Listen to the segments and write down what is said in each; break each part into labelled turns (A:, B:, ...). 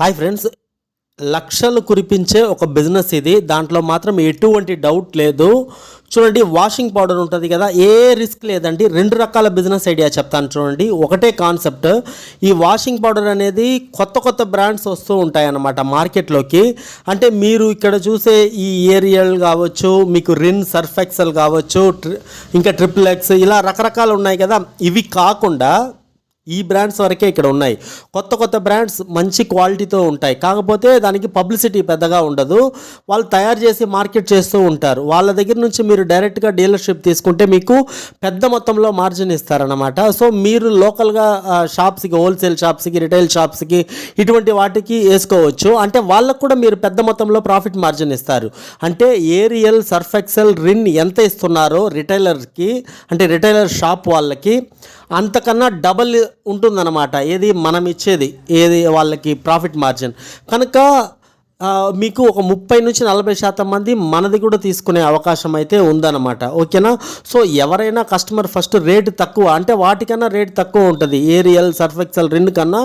A: Hi friends లక్షలు కురిపించే ఒక బిజినెస్ ఇది. దాంట్లో మాత్రం ఎటువంటి డౌట్ లేదు. చూడండి వాషింగ్ పౌడర్ ఉంటుంది కదా ఏ రిస్క్ లేదండి. రెండు రకాల బిజినెస్ ఐడియా చెప్తాను చూడండి. ఒకటే కాన్సెప్ట్ ఈ వాషింగ్ పౌడర్ అనేది కొత్త కొత్త బ్రాండ్స్ వస్తూ ఉంటాయన్నమాట మార్కెట్లోకి. అంటే మీరు ఇక్కడ చూసే ఈ ఏరియల్ కావచ్చు మీకు రిన్ సర్ఫెక్సల్ కావచ్చు ట్రి- ఇంకా ట్రిపుల్ ఎక్స్ ఇలా రకరకాలు ఉన్నాయి కదా. ఇవి కాకుండా ఈ బ్రాండ్స్ వరకే ఇక్కడ ఉన్నాయి. కొత్త కొత్త బ్రాండ్స్ మంచి క్వాలిటీతో ఉంటాయి. కాకపోతే దానికి పబ్లిసిటీ పెద్దగా ఉండదు. వాళ్ళు తయారు చేసి మార్కెట్ చేస్తూ ఉంటారు. వాళ్ళ దగ్గర నుంచి మీరు డైరెక్ట్గా డీలర్షిప్ తీసుకుంటే మీకు పెద్ద మొత్తంలో మార్జిన్ ఇస్తారనమాట సో మీరు లోకల్గా షాప్స్కి హోల్సేల్ షాప్స్కి రిటైల్ షాప్స్కి ఇటువంటి వాటికి వేసుకోవచ్చు. అంటే వాళ్ళకు కూడా మీరు పెద్ద మొత్తంలో ప్రాఫిట్ మార్జిన్ ఇస్తారు. అంటే ఏరియల్ సర్ఫెక్సెల్ రిన్ ఎంత ఇస్తున్నారో రిటైలర్కి అంటే రిటైలర్ షాప్ వాళ్ళకి అంతకన్నా డబల్ ఉంటుందన్నమాట. ఏది మనం ఇచ్చేది ఏది వాళ్ళకి ప్రాఫిట్ మార్జిన్ కనుక మీకు ఒక ముప్పై నుంచి నలభై శాతం మంది మనది కూడా తీసుకునే అవకాశం అయితే ఉందన్నమాట. ఓకేనా? సో ఎవరైనా కస్టమర్ ఫస్ట్ రేటు తక్కువ అంటే వాటికన్నా రేటు తక్కువ ఉంటుంది. ఏరియల్ సర్ఫెక్సల్ రెండు కన్నా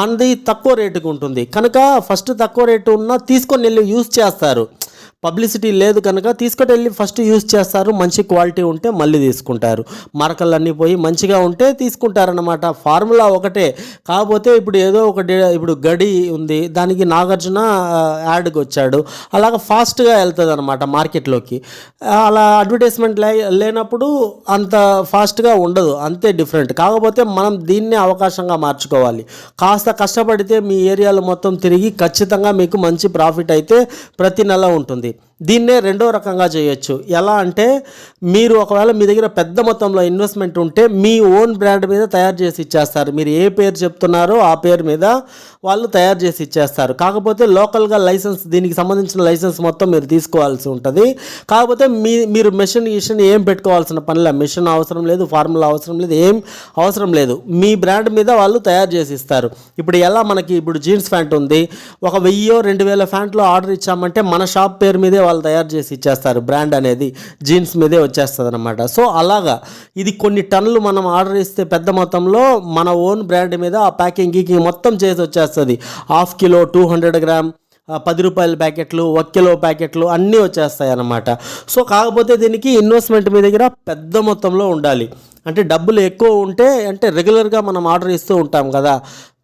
A: మనది తక్కువ రేటుకు ఉంటుంది. కనుక ఫస్ట్ తక్కువ రేటు ఉన్నా తీసుకొని వెళ్ళి యూజ్ చేస్తారు. పబ్లిసిటీ లేదు కనుక తీసుకొని వెళ్ళి ఫస్ట్ యూజ్ చేస్తారు. మంచి క్వాలిటీ ఉంటే మళ్ళీ తీసుకుంటారు. మరకలన్నీ పోయి మంచిగా ఉంటే తీసుకుంటారనమాట ఫార్ములా ఒకటే. కాకపోతే ఇప్పుడు ఏదో ఒక డే- ఇప్పుడు గడి ఉంది. దానికి నాగార్జున యాడ్కి వచ్చాడు. అలాగ ఫాస్ట్గా వెళ్తుంది అనమాట మార్కెట్లోకి. అలా అడ్వర్టైజ్మెంట్ లే లేనప్పుడు అంత ఫాస్ట్గా ఉండదు. అంతే డిఫరెంట్. కాకపోతే మనం దీన్నే అవకాశంగా మార్చుకోవాలి. కాస్త కష్టపడితే మీ ఏరియాలో మొత్తం తిరిగి ఖచ్చితంగా మీకు మంచి ప్రాఫిట్ అయితే ప్రతి నెల ఉంటుంది. దీన్నే రెండో రకంగా చేయొచ్చు. ఎలా అంటే మీరు ఒకవేళ మీ దగ్గర పెద్ద మొత్తంలో ఇన్వెస్ట్మెంట్ ఉంటే మీ ఓన్ బ్రాండ్ మీద తయారు చేసి ఇచ్చేస్తారు. మీరు ఏ పేరు చెప్తున్నారో ఆ పేరు మీద వాళ్ళు తయారు చేసి ఇచ్చేస్తారు. కాకపోతే లోకల్గా లైసెన్స్ దీనికి సంబంధించిన లైసెన్స్ మొత్తం మీరు తీసుకోవాల్సి ఉంటుంది. కాకపోతే మీ మీరు మెషిన్ గిషన్ ఏం పెట్టుకోవాల్సిన పనిలే మిషన్ అవసరం లేదు ఫార్ములా అవసరం లేదు ఏం అవసరం లేదు. మీ బ్రాండ్ మీద వాళ్ళు తయారు చేసి ఇస్తారు. ఇప్పుడు ఎలా మనకి ఇప్పుడు జీన్స్ ప్యాంట్ ఉంది. ఒక వెయ్యో రెండు వేల ప్యాంట్లో ఆర్డర్ ఇచ్చామంటే మన షాప్ పేరు మీదే వాళ్ళు తయారు చేసి ఇచ్చేస్తారు. బ్రాండ్ అనేది జీన్స్ మీదే వచ్చేస్తుంది అనమాట సో అలాగా. ఇది కొన్ని టన్నులు మనం ఆర్డర్ ఇస్తే పెద్ద మొత్తంలో మన ఓన్ బ్రాండ్ మీద ఆ ప్యాకింగ్ గీకింగ్ మొత్తం చేసి వచ్చేస్తుంది. Half kilo two hundred gram పది రూపాయల ప్యాకెట్లు ఒక కిలో ప్యాకెట్లు అన్నీ వచ్చేస్తాయి అన్నమాట సో కాకపోతే దీనికి ఇన్వెస్ట్మెంట్ మీ దగ్గర పెద్ద మొత్తంలో ఉండాలి. అంటే డబ్బులు ఎక్కువ ఉంటే అంటే రెగ్యులర్గా మనం ఆర్డర్ ఇస్తూ ఉంటాం కదా.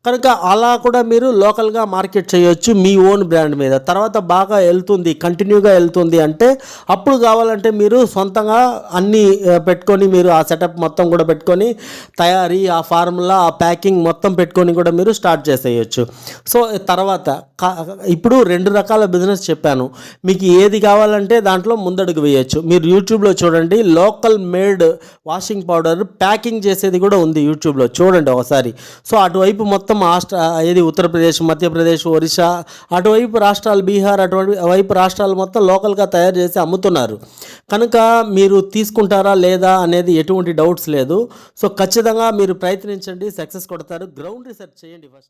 A: కనుక అలా కూడా మీరు లోకల్గా మార్కెట్ చేయొచ్చు మీ ఓన్ బ్రాండ్ మీద. తర్వాత బాగా వెళ్తుంది కంటిన్యూగా వెళ్తుంది అంటే అప్పుడు కావాలంటే మీరు సొంతంగా అన్నీ పెట్టుకొని మీరు ఆ సెటప్ మొత్తం కూడా పెట్టుకొని తయారీ ఆ ఫార్ములా ఆ ప్యాకింగ్ మొత్తం పెట్టుకొని కూడా మీరు స్టార్ట్ చేసేయచ్చు. సో తర్వాత ఇప్పుడు రెండు రకాల బిజినెస్ చెప్పాను. మీకు ఏది కావాలంటే దాంట్లో ముందడుగు వేయచ్చు. మీరు యూట్యూబ్లో చూడండి local made washing powder packing చేసేది కూడా ఉంది యూట్యూబ్లో. చూడండి ఒకసారి. సో అటువైపు మొత్తం మొత్తం ఆస్ట్ర ఏది ఉత్తరప్రదేశ్ మధ్యప్రదేశ్ ఒరిస్సా అటువైపు రాష్ట్రాలు బీహార్ అటువంటి వైపు రాష్ట్రాలు మొత్తం లోకల్గా తయారు చేసి అమ్ముతున్నారు. కనుక మీరు తీసుకుంటారా లేదా అనేది ఎటువంటి డౌట్స్ లేదు. సో ఖచ్చితంగా మీరు ప్రయత్నించండి సక్సెస్ కొడతారు. గ్రౌండ్ రీసెర్చ్ చేయండి ఫస్ట్.